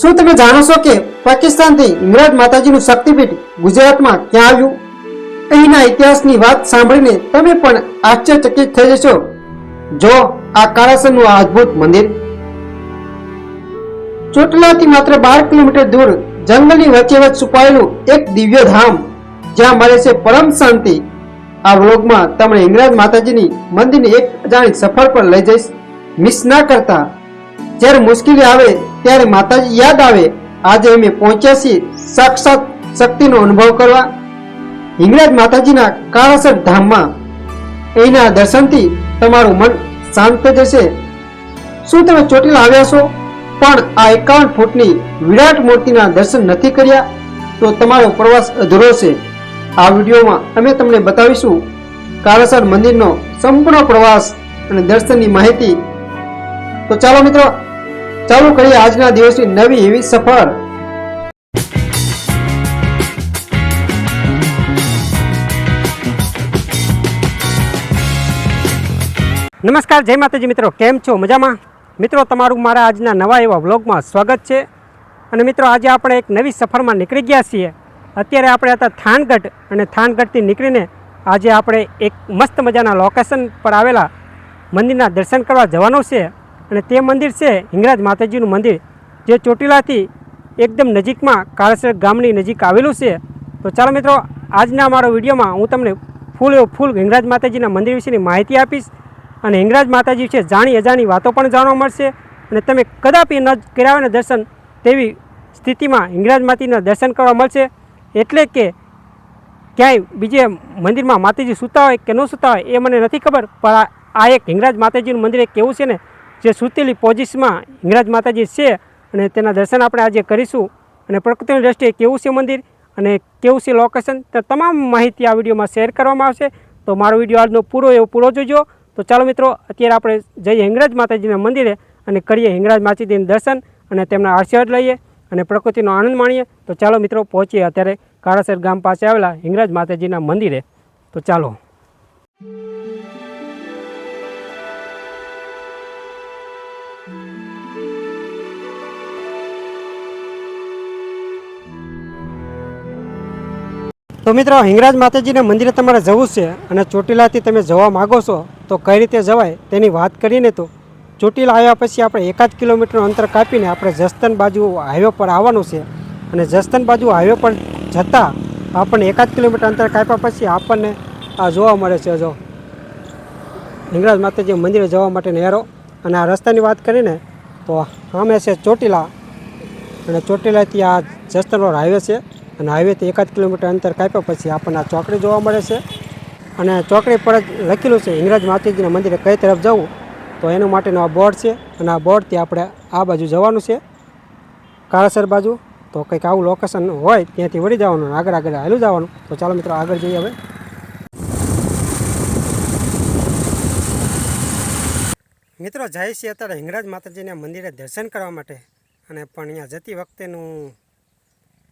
શું તમે જાણો છો કે પાકિસ્તાનથી ઇમરાજ માતાજીનું શક્તિપીઠ ગુજરાતમાં ક્યાં આવ્યું? અહીંના ઇતિહાસની વાત સાંભળીને તમે પણ આશ્ચર્યચકિત થઈ જશો. જો આ કાળાસરનું આ અદ્ભુત મંદિર ચોટલાથી માત્ર બાર કિલોમીટર દૂર જંગલની વચ્ચે વચ્ચે છુપાયેલું એક દિવ્ય ધામ, જ્યાં મળે છે પરમ શાંતિ, આ વ્લોગમાં તમને ઇમરાજ માતાજીની મંદિરની એક અજાણી સફર પર લઈ જઈશ. મિસ ના કરતા જ્યારે મુશ્કેલી આવે ત્યારે માતાજી યાદ આવે. આજે અમે પહોંચ્યા છીએ સાક્ષાત શક્તિનો અનુભવ કરવા હિંગરાજ માતાજીના કાળાસર ધામમાં. એના દર્શનથી તમારું મન શાંત જશે. શું તમે ચોટીલા આવ્યા છો? પણ આ એકાવન ફૂટની વિરાટ મૂર્તિના દર્શન નથી કર્યા, તો તમારો પ્રવાસ અધૂરો છે. આ વિડીયોમાં અમે તમને બતાવીશું કાળાસર મંદિરનો સંપૂર્ણ પ્રવાસ અને દર્શનની માહિતી. તો ચાલો મિત્રો ચાલુ કરીએ આજના દિવસની નવી એવી સફર નમસ્કાર, જય માતાજી મિત્રો. કેમ છો? મજામાં? મિત્રો, તમારું મારા આજના નવા એવા વ્લોગમાં સ્વાગત છે. અને મિત્રો, આજે આપણે એક નવી સફરમાં નીકળી ગયા છીએ. અત્યારે આપણે હતા થાનગઢ અને થાનગઢથી નીકળીને આજે આપણે એક મસ્ત મજાના લોકેશન પર આવેલા મંદિરના દર્શન કરવા જવાનું છે. અને તે મંદિર છે હિંગરાજ માતાજીનું મંદિર. જે ચોટીલાથી એકદમ નજીકમાં કાળસર ગામની નજીક આવેલું છે. તો ચાલો મિત્રો, આજના અમારા વિડીયોમાં હું તમને ફૂલ એવો ફૂલ હિંગરાજ માતાજીના મંદિર વિશેની માહિતી આપીશ. અને હિંગરાજ માતાજી વિશે જાણી અજાણી વાતો પણ જાણવા મળશે. અને તમે કદાપી ન હોય ને દર્શન, તેવી સ્થિતિમાં હિંગરાજ માતાજીના દર્શન કરવા મળશે. એટલે કે ક્યાંય બીજે મંદિરમાં માતાજી સૂતા હોય કે ન સૂતા હોય એ મને નથી ખબર, પણ આ એક હિંગરાજ માતાજીનું મંદિર એક કેવું છે ને જે સૂતેલી પોઝિશમાં હિંગરાજ માતાજી છે અને તેના દર્શન આપણે આજે કરીશું. અને પ્રકૃતિની દ્રષ્ટિએ કેવું છે મંદિર અને કેવું છે લોકેશન તે તમામ માહિતી આ વિડીયોમાં શેર કરવામાં આવશે. તો મારો વીડિયો આજનો પૂરો એવો પૂરો જોજો. તો ચાલો મિત્રો, અત્યારે આપણે જઈએ હિંગરાજ માતાજીના મંદિરે અને કરીએ હિંગરાજ માતાજીના દર્શન અને તેમના આશીર્વાદ લઈએ અને પ્રકૃતિનો આનંદ માણીએ. તો ચાલો મિત્રો, પહોંચીએ અત્યારે કાળાસર ગામ પાસે આવેલા હિંગરાજ માતાજીના મંદિરે. તો ચાલો. તો મિત્રો, હિંગરાજ માતાજીના મંદિરે તમારે જવું છે અને ચોટીલાથી તમે જવા માગો છો, તો કઈ રીતે જવાય તેની વાત કરીને તો ચોટીલા આવ્યા પછી આપણે એકાદ કિલોમીટરનું અંતર કાપીને આપણે જસ્તન બાજુ હાઈવે પર આવવાનું છે. અને જસ્તન બાજુ હાઈવે પર જતાં આપણને એકાદ કિલોમીટર અંતર કાપ્યા પછી આપણને આ જોવા મળે છે જો. હિંગરાજ માતાજી મંદિરે જવા માટે નહેરો અને આ રસ્તાની વાત કરીને તો સામે છે ચોટીલા. અને ચોટીલાથી આ જસ્તન રોડ હાઈવે છે. અને હાઈવેથી એકાદ કિલોમીટર અંતર કાપ્યા પછી આપણને આ ચોકડી જોવા મળે છે. અને ચોકડી પર જ લખેલું છે હિંગરાજ માતાજીના મંદિરે કઈ તરફ જવું? તો એના માટેનું આ બોર્ડ છે અને આ બોર્ડથી આપણે આ બાજુ જવાનું છે, કાળાસર બાજુ. તો કંઈક આવું લોકેશન હોય ત્યાંથી વળી જવાનું, આગળ આગળ હાલું જવાનું. તો ચાલો મિત્રો, આગળ જઈએ હવે. મિત્રો, જાય છે અત્યારે હિંગરાજ માતાજીના મંદિરે દર્શન કરવા માટે અને પણ અહીંયા જતી વખતેનું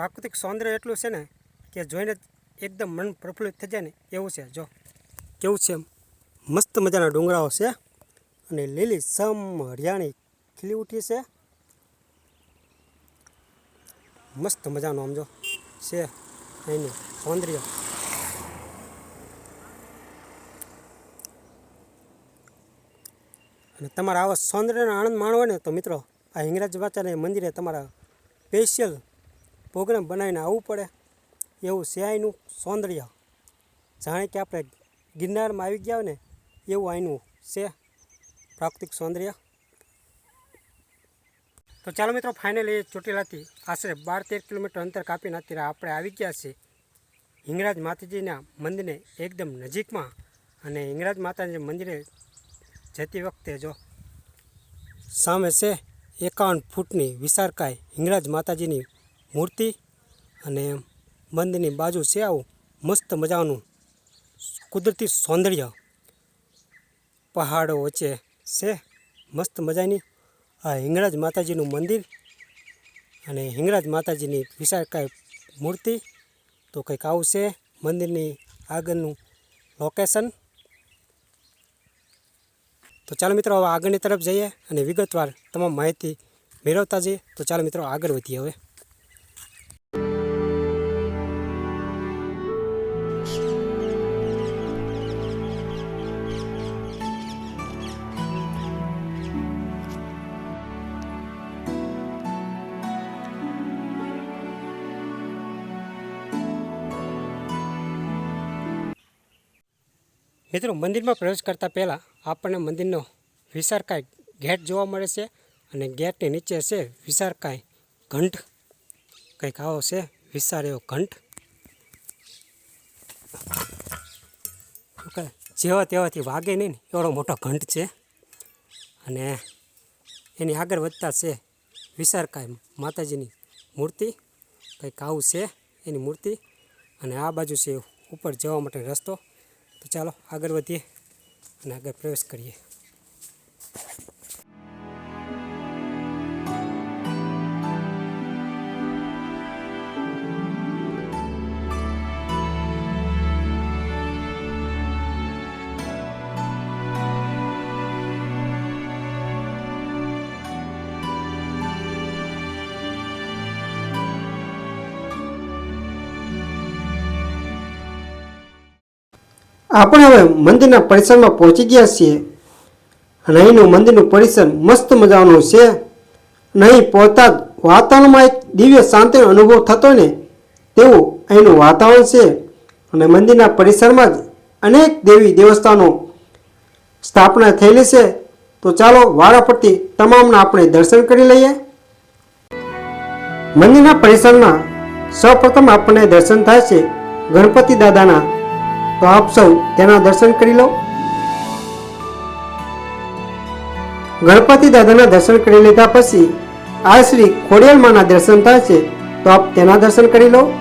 પ્રાકૃતિક સૌંદર્ય એટલું છે ને કે જોઈને એકદમ મન પ્રફુલ્લિત થઈ જાય ને એવું છે. જો, કેવું છે? મસ્ત મજાના ડુંગરાઓ છે અને લીલી સમ હરિયાણી ખીલી ઉઠી છે. મસ્ત મજાનું આમ જો છે અહીંનું સૌંદર્ય. અને તમારા આવા સૌંદર્યનો આનંદ માણવો ને તો મિત્રો, આ હિંગરાજ બાચાના મંદિરે તમારા સ્પેશિયલ પ્રોગ્રામ બનાવીને આવવું પડે. એવું છે અહીંનું સૌંદર્ય. જાણે કે આપણે ગિરનારમાં આવી ગયા ને, એવું અહીંનું છે પ્રાકૃતિક સૌંદર્ય. તો ચાલો મિત્રો ફાઇનલી ચોટીલાથી આશરે બાર તેર કિલોમીટર અંતર કાપીને અત્યારે આપણે આવી ગયા છીએ. હિંગરાજ માતાજીના મંદિરને એકદમ નજીકમાં અને હિંગરાજ માતાજીના મંદિરે જતી વખતે જો સામે છે એકાવન ફૂટની વિશાળકાય હિંગરાજ માતાજીની મૂર્તિ અને મંદિરની બાજુ છે આવું મસ્ત મજાનું કુદરતી સૌંદર્ય પહાડો વચ્ચે છે. મસ્ત મજાની આ હિંગળાજ માતાજીનું મંદિર અને હિંગળાજ માતાજીની વિશાળકાય મૂર્તિ. તો કંઈક આવું છે મંદિરની આગળનું લોકેશન તો ચાલો મિત્રો, હવે આગળની તરફ જઈએ અને વિગતવાર તમામ માહિતી મેળવતા જઈએ. તો ચાલો મિત્રો, આગળ વધીએ હવે. મિત્રો, મંદિરમાં પ્રવેશ કરતાં પહેલાં આપણને મંદિરનો વિશારકાય ગેટ જોવા મળે છે અને ગેટની નીચે છે વિશારકાય ઘંટ. કંઈક આવો છે વિશાર એવો ઘંટ. જેવા તેવાથી વાગે નહીં ને, એવડો મોટો ઘંટ છે. અને એની આગળ વધતા છે વિશારકાય માતાજીની મૂર્તિ. કંઈક આવું છે એની મૂર્તિ. અને આ બાજુ છે ઉપર જવા માટે રસ્તો. તો ચાલો આગળ વધીએ અને આગળ પ્રવેશ કરીએ. આપણે હવે મંદિરના પરિસરમાં પહોંચી ગયા છીએ. અને અહીંનું મંદિરનું પરિસર મસ્ત મજાનું છે. અને અહીં પહોંચતા જ વાતાવરણમાં એક દિવ્ય શાંતિનો અનુભવ થતો ને તેવું અહીંનું વાતાવરણ છે. અને મંદિરના પરિસરમાં જ અનેક દેવી દેવસ્થાનો સ્થાપના થયેલી છે. તો ચાલો વારાફરતી તમામના આપણે દર્શન કરી લઈએ. મંદિરના પરિસરમાં સૌપ્રથમ આપણને દર્શન થાય છે ગણપતિ દાદાના તો આપ સૌ તેના દર્શન કરી લો. ગણપતિ દાદાના દર્શન કરી લીધા પછી આ શ્રી ખોડિયાલમાના દર્શન થાય છે, તો આપ તેના દર્શન કરી લો.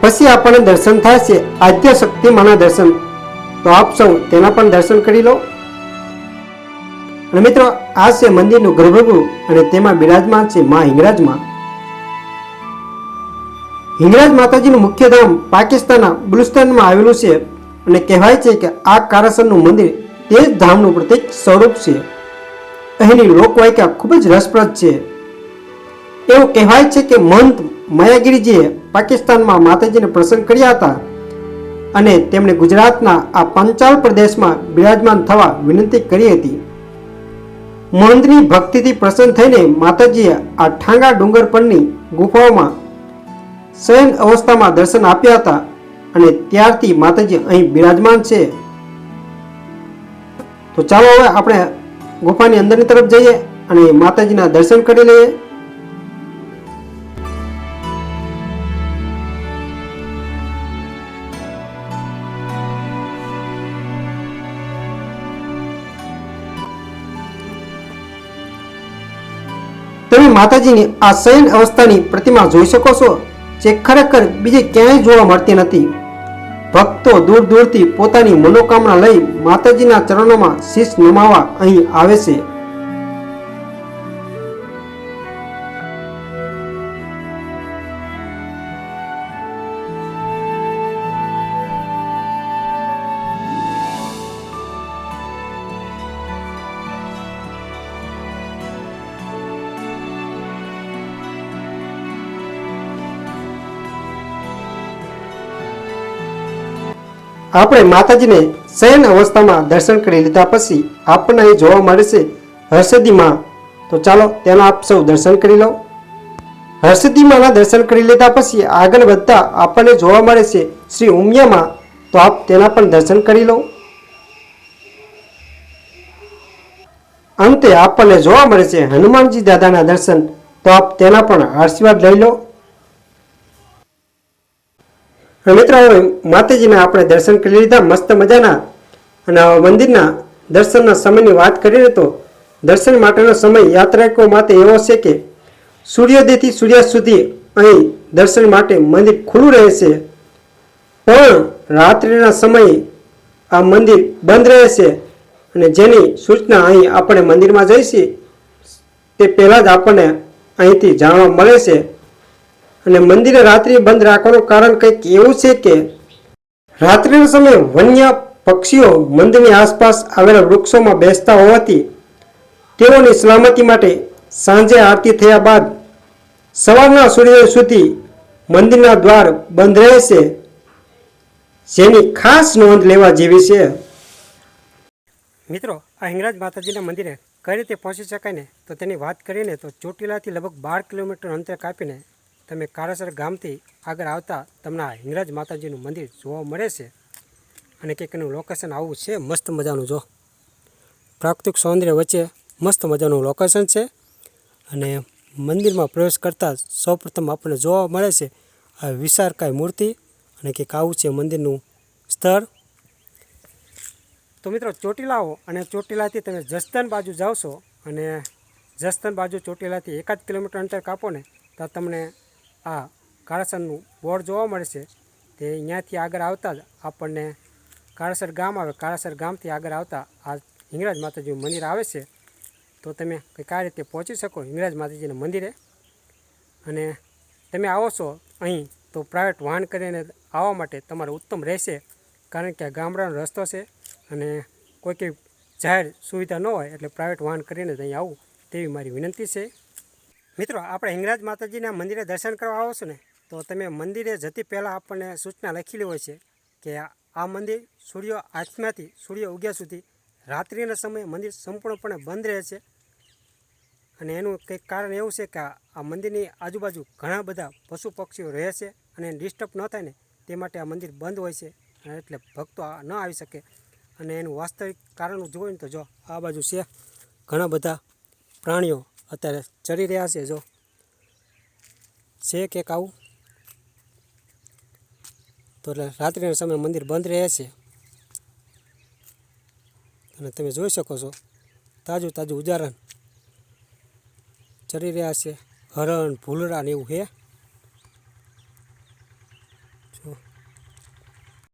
પછી આપણને દર્શન થાય છે, આદ્ય શક્તિ માના દર્શન. તો આપ સૌ તેના પણ દર્શન કરી લો. અને મિત્રો, આ છે મંદિરનું ગર્ભગૃહ અને તેમાં બિરાજમાન છે મા હિંગરાજમાં. હિંગરાજ માતાજીનું મુખ્ય ધામ પાકિસ્તાનના બલુસ્તાનમાં આવેલું છે અને કહેવાય છે કે આ કારાસરનું મંદિર તે જ ધામનું પ્રતીક સ્વરૂપ છે. અહીંની લોકવાયકા ખૂબ જ રસપ્રદ છે. એવું કહેવાય છે કે મંત માયાગીરીજીએ પાકિસ્તાનમાં માતાજીને પ્રસન્ન કર્યા હતા અને તેમણે ગુજરાતના આ પંચાલ પ્રદેશમાં બિરાજમાન થવા વિનંતી કરી હતી. મંદની ભક્તિથી પ્રસન્ન થઈને માતાજીએ આ ઠાંગા ડુંગર પરની ગુફાઓમાં શયન અવસ્થામાં દર્શન આપ્યા હતા અને ત્યારથી માતાજી અહીં બિરાજમાન છે. તો ચાલો હવે આપણે ગુફાની અંદરની તરફ જઈએ અને માતાજીના દર્શન કરી લઈએ. તમે માતાજીની આ શયન અવસ્થાની પ્રતિમા જોઈ શકો છો. જે ખરેખર બીજે ક્યાંય જોવા મળતી નથી. ભક્તો દૂર દૂરથી પોતાની મનોકામના લઈ માતાજીના ચરણોમાં શીશ નમાવા અહીં આવે છે. આપણે માતાજીને શયન અવસ્થામાં દર્શન કરી લીધા પછી આપણને અહીં જોવા મળે છે, હર્ષદીમાં. તો ચાલો તેના આપ સૌ દર્શન કરી લો. હર્ષદીમાના દર્શન કરી લીધા પછી આગળ વધતા આપણને જોવા મળે છે, શ્રી ઉમિયામાં. તો આપ તેના પણ દર્શન કરી લો. અંતે આપણને જોવા મળે છે, હનુમાનજી દાદાના દર્શન. તો આપ તેના પણ આશીર્વાદ લઈ લો અને મિત્રો માતાજીના આપણે દર્શન કરી લીધા, મસ્ત મજાના. અને મંદિરના દર્શનના સમયની વાત કરીએ તો દર્શન માટેનો સમય યાત્રિકો માટે એવો છે કે સૂર્યોદયથી સૂર્યાસ્ત સુધી અહીં દર્શન માટે મંદિર ખુલ્લું રહે છે પણ રાત્રિના સમયે આ મંદિર બંધ રહે છે અને જેની સૂચના અહીં આપણે મંદિરમાં જઈશી તે પહેલાં જ આપણને અહીંથી જાણવા મળે છે અને મંદિરે રાત્રિ બંધ રાખવાનું કારણ કંઈક એવું છે કે રાત્રિના સમયે વન્ય પક્ષીઓ મંદિરની આસપાસ આવેલા વૃક્ષોમાં બેસતા હોવાથી તેઓની સલામતી માટે સાંજે આરતી થયા બાદ સવારના સૂર્યોદય સુધી મંદિરના દ્વાર બંધ રહેશે જેની ખાસ નોંધ લેવા જેવી છે. મિત્રો, આ હિંગરાજ માતાજીના મંદિરે કઈ રીતે પહોંચી શકાય ને? તો તેની વાત કરીને તો ચોટીલાથી લગભગ બાર કિલોમીટર અંતર કાપીને તમે કારાસર ગામથી આગળ આવતા તમને આ હિંગરાજ માતાજીનું મંદિર જોવા મળે છે. અને કંઈક એનું લોકેશન આવું છે, મસ્ત મજાનું જો. પ્રાકૃતિક સૌંદર્ય વચ્ચે મસ્ત મજાનું લોકેશન છે. અને મંદિરમાં પ્રવેશ કરતાં સૌપ્રથમ આપણને જોવા મળે છે આ વિશારકાય મૂર્તિ અને કંઈક આવું છે મંદિરનું સ્થળ. તો મિત્રો ચોટીલાઓ અને ચોટીલાથી તમે જસ્તન બાજુ છો અને જસ્તન બાજુ ચોટીલાથી એકાદ કિલોમીટર અંતર કાપો ને તો તમને આ કાળાસરનું બોર્ડ જોવા મળે છે, તે અહીંયાથી આગળ આવતા જ આપણને કાળાસર ગામ આવે. કાળાસર ગામથી આગળ આવતા આ હિંગરાજ માતાજીનું મંદિર આવે છે, તો તમે કંઈક આ રીતે પહોંચી શકો હિંગરાજ માતાજીના મંદિરે. અને તમે આવો છો અહીં, તો પ્રાઇવેટ વાહન કરીને આવવા માટે તમારે ઉત્તમ રહેશે, કારણ કે આ ગામડાનો રસ્તો છે અને કોઈ કંઈ જાહેર સુવિધા ન હોય એટલે પ્રાઇવેટ વાહન કરીને જ અહીં આવું તેવી મારી વિનંતી છે. મિત્રો, આપણે હિંગરાજ માતાજીના મંદિરે દર્શન કરવા આવો ને, તો તમે મંદિરે જતી પહેલાં આપણને સૂચના લખેલી હોય છે કે આ મંદિર સૂર્ય આથમ્યાથી સૂર્ય ઉગ્યા સુધી રાત્રિના સમયે મંદિર સંપૂર્ણપણે બંધ રહે છે. અને એનું કંઈક કારણ એવું છે કે આ મંદિરની આજુબાજુ ઘણા બધા પશુ પક્ષીઓ રહે છે અને ડિસ્ટર્બ ન થાય ને, તે માટે આ મંદિર બંધ હોય છે એટલે ભક્તો ન આવી શકે. અને એનું વાસ્તવિક કારણ જોઈએ તો જો, આ બાજુ છે ઘણા બધા પ્રાણીઓ અત્યારે ચડી રહ્યા છે, જો. છે કંઈક આવું તો એટલે રાત્રિના સમયે મંદિર બંધ રહે છે. અને તમે જોઈ શકો છો, તાજું તાજું ઉદાહરણ. ચડી રહ્યા છે, હરણ, ભૂલરા ને એવું છે.